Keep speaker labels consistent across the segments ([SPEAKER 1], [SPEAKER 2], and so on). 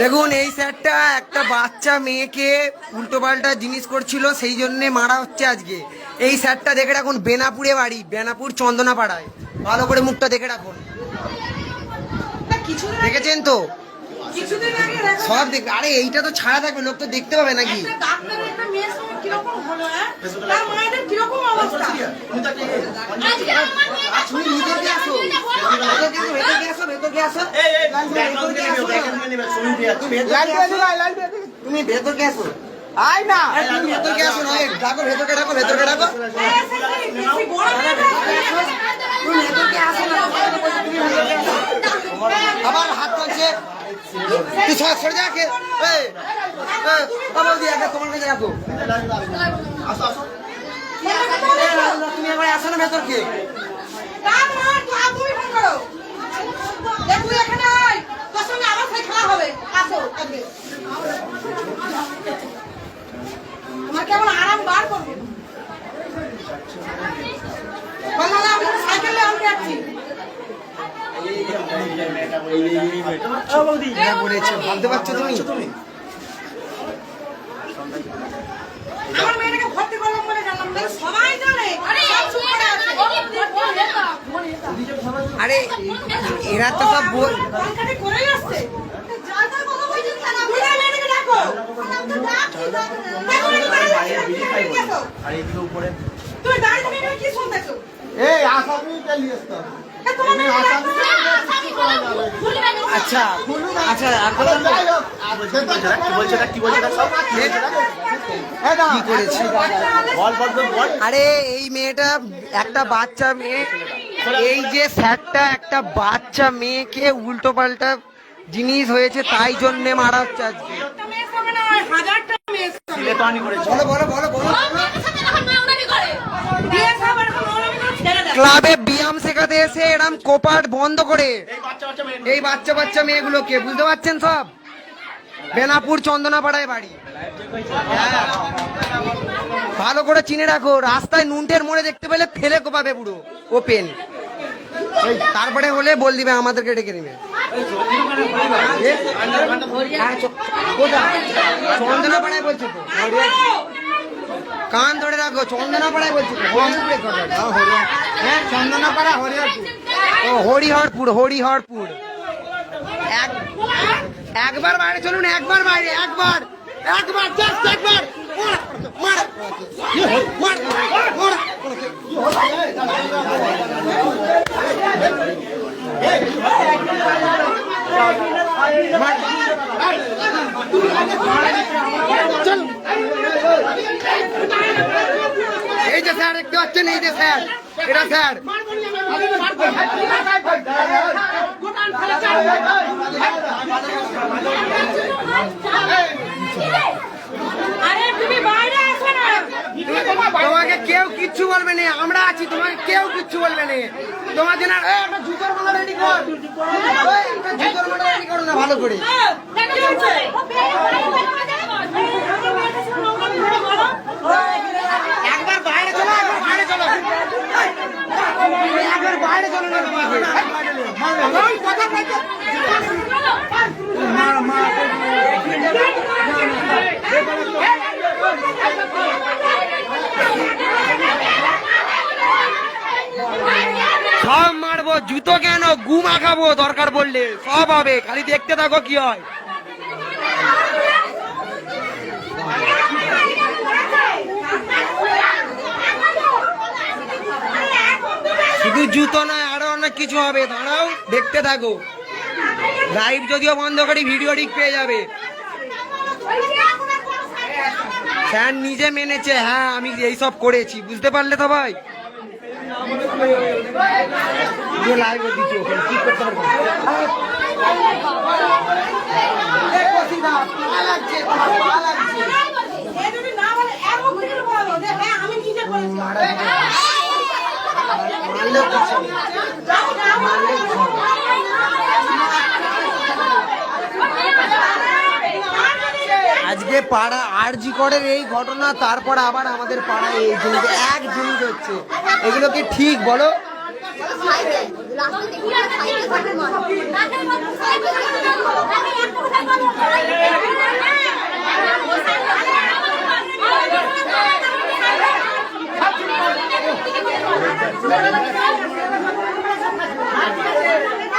[SPEAKER 1] দেখুন এই স্যারটা একটা বাচ্চা মেয়েকে উল্টো পাল্টা জিনিস করছিল সেই জন্যে মারা হচ্ছে আজকে। এই স্যারটা দেখে রাখুন বেনাপুরে বাড়ি বেনাপুর চন্দনাপাড়ায়। ভালো করে মুখটা দেখে রাখুন। দেখেছেন তো? সব দেখবে আরে এইটা তো ছাড়া থাকবে লোক তো দেখতে পাবে নাকি
[SPEAKER 2] হ্যাঁ
[SPEAKER 1] তুমি ভিতরে আসো ভেতরে আসো ভেতরে ভেতরে ভেতরে
[SPEAKER 3] আয় না
[SPEAKER 1] আরে তুমি ভেতরে আসো না এই ডাকো ভেতরে ডাকো ভেতরে ডাকো
[SPEAKER 2] হ্যাঁ, সেটাই, বেশি বড় মেয়েটা
[SPEAKER 1] তুমি ভেতরে আসো না তুমি ভেতরে আসো আবার হাত তুলছে তুই সর যা কে এই এই, বাবা দি আগে তোমার কাছে রাখো। তুমি একবার আসো। না ভেতরকে
[SPEAKER 2] তার মা তো আর তুমি ফোন করো দেখ তুই এখানে আয় তোর সঙ্গে আবার সেই খেলা হবে আসো আজকে তোমার কেমন আরাম বার করবে সাইকেলে আমি যাচ্ছি
[SPEAKER 1] ভাবতে পারছ তুমি
[SPEAKER 2] আমার মেয়েটাকে ভর্তি করলাম বলে জানলাম সবাই জানে
[SPEAKER 4] আরে
[SPEAKER 1] এরা তো সব
[SPEAKER 2] আসছে। তুমি দাঁড়িয়ে কি শুনতেছো
[SPEAKER 3] এই আসামি চালিয়ে আসতে হবে।
[SPEAKER 2] এ, তোমার মেয়ে ডাকো।
[SPEAKER 1] আচ্ছা আচ্ছা আর কথা আরে এই মেয়েটা একটা বাচ্চা মেয়ে এই যে স্যারটা একটা বাচ্চা মেয়েকে উল্টো পাল্টা জিনিস হয়েছে তাই জন্যে মারা হচ্ছে আজকে। ক্লাবে ব্যায়াম শেখাতে এসে এরম কোপাট বন্ধ করে। এই বাচ্চা বাচ্চা মেয়েগুলোকে বুঝতে পারছেন সব? বেনাপুর চন্দনাপাড়ায় বাড়ি। হ্যাঁ। ভালো করে চিনে রাখো রাস্তায় নুনটের মোড়ে দেখতে পেলে ফেলে কোপাবে পুরো ওপেন। তারপরে হলে বল দিবে আমাদেরকে ডেকে নিবে। হ্যাঁ, চন্দনাপাড়ায় বলছো তো? কান ধরে রাখো চন্দনাপাড়ায় বলছো তো? কোথায়?
[SPEAKER 3] হ্যাঁ, চন্দনাপাড়া হরিহরপুর
[SPEAKER 1] ও হরিহরপুর হরিহরপুর এক একবার বাইরে চলুন একবার বাইরে একবার একবার জাস্ট একবার। চল। এই যে স্যার দেখতে পাচ্ছেন এই যে স্যার এটা স্যার। তোমাকে কেউ কিচ্ছু বলবে না আমরা আছি তোমাকে কেউ কিচ্ছু বলবে না। তোমার জন্য একটা জুতোর মালা রেডি কর। জুতোর মালা রেডি করো না ভালো করে
[SPEAKER 2] কি হচ্ছে?
[SPEAKER 1] একবার বাইরে চলো একবার বাইরে চলো এই, একবার বাইরে চলো। সব মারবো জুতো কেন গু মাখাবো দরকার পড়লে? সব হবে খালি দেখতে থাকো কি হয়। শুধু জুতো নয় আরও অনেক কিছু হবে। দাঁড়াও দেখতে থাকো। লাইভ যদিও বন্ধ করি ভিডিও ঠিক পেয়ে যাবে। স্যার নিজে মেনেছে হ্যাঁ আমি এইসব করেছি। বুঝতে পারলে তো ভাই? লাইভ দিচ্ছি ওখানে কি করতে পারব
[SPEAKER 2] হ্যাঁ আমি নিজে করেছি।
[SPEAKER 1] আজকে পাড়া আর জি করের এই ঘটনা, তারপর আবার আমাদের পাড়ায় এই জিনিস এক জিনিস হচ্ছে। এগুলো কি ঠিক বলো?
[SPEAKER 4] রাস্তা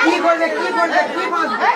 [SPEAKER 1] কি করবে কি করবে কি বাঁধবে